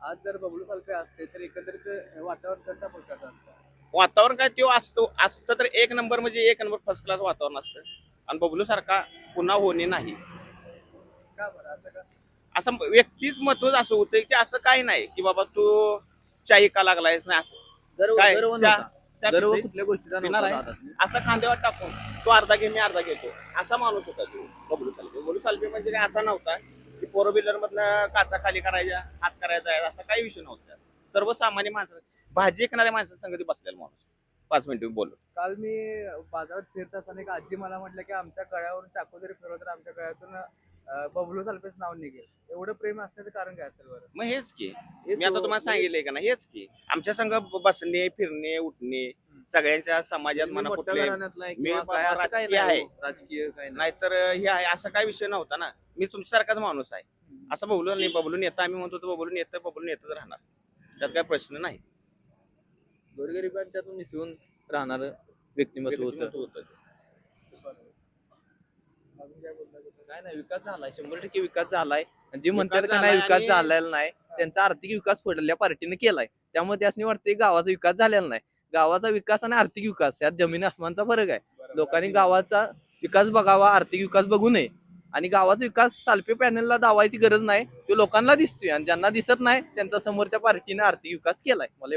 आज जर बबलू सालपे असते तर एकंदरीत वातावरण कशा प्रकारचं असतं? वातावरण काय तो असतो असतं तर एक नंबर म्हणजे एक नंबर फर्स्ट क्लास वातावरण असतं. आणि बबलू सारखा पुन्हा होणे नाही. का बरं? असं का? असं व्यक्तीच महत्त्व असं होतं की असं काही नाही की बाबा तू चाई का लागलायस नाही असं. गर्व काय? गर्व चा- नव्हता. चा गर्व पिते? कुठल्या गोष्टीचा पिणार नव्हता आहे? दादा. असा खांद्यावर टाकून तो अर्धा घे मी अर्धा घेतो. असा माणूस होता तो बबलू सालपे बबलू सालपे म्हणजे काय असा नव्हता फोर व्हीलर मधनं काचा खाली करायच्या हात करायचा आहे असा काही विषय नव्हता. सर्वसामान्य माणसं भाजी ऐकणाऱ्या माणसं संगती बसलेला माणूस. पाच मिनिटं बोललो. काल मी बाजारात फिरत असताना एक आजी मला म्हटलं की आमच्या गळ्यावरून चाकू जरी फिरवलं तर आमच्या गळ्यातून बबलू सालपेच नाव निघेल. एवढं प्रेम असण्याचं कारण काय असेल बरं? मग हेच की. मी आता तुम्हाला सांगितलंय का ना हेच की. आमच्या संघ बसणे फिरणे उठणे सगळ्यांच्या समाजात म्हणा मी बाबा काय राजकीय नाही आहे. राजकीय काय नाही. नाहीतर हे आहे असं काही विषय नव्हता ना. मी तुमच्यासारखाच माणूस आहे. असं बबलून नाही बबलून येतं आम्ही म्हणतो तो बबलून येतं बबलून येतच राहणार. त्यात काही प्रश्न नाही. गोरगरिबांच्यातून मिसळून राहणार व्यक्तिमत्व होतं. काय? काय नाही विकास झालाय. शंभर टक्के विकास झालाय. जे म्हणतात का नाही विकास झालेला नाही त्यांचा आर्थिक विकास पडलेल्या पार्टीने केलाय. त्यामुळे त्यासनी वाटते गावाचा विकास झालेला नाही. गावाचा विकास आणि आर्थिक विकास यात जमीन आसमानचा फरक आहे. लोकांनी. गावाचा विकास बघावा आर्थिक विकास बघू नये. आणि गावाचा विकास सालपे पॅनलला दावायची गरज नाही तो लोकांना दिसतोय. आणि ज्यांना दिसत नाही त्यांचा समोरच्या पार्टीने आर्थिक विकास केलाय. मला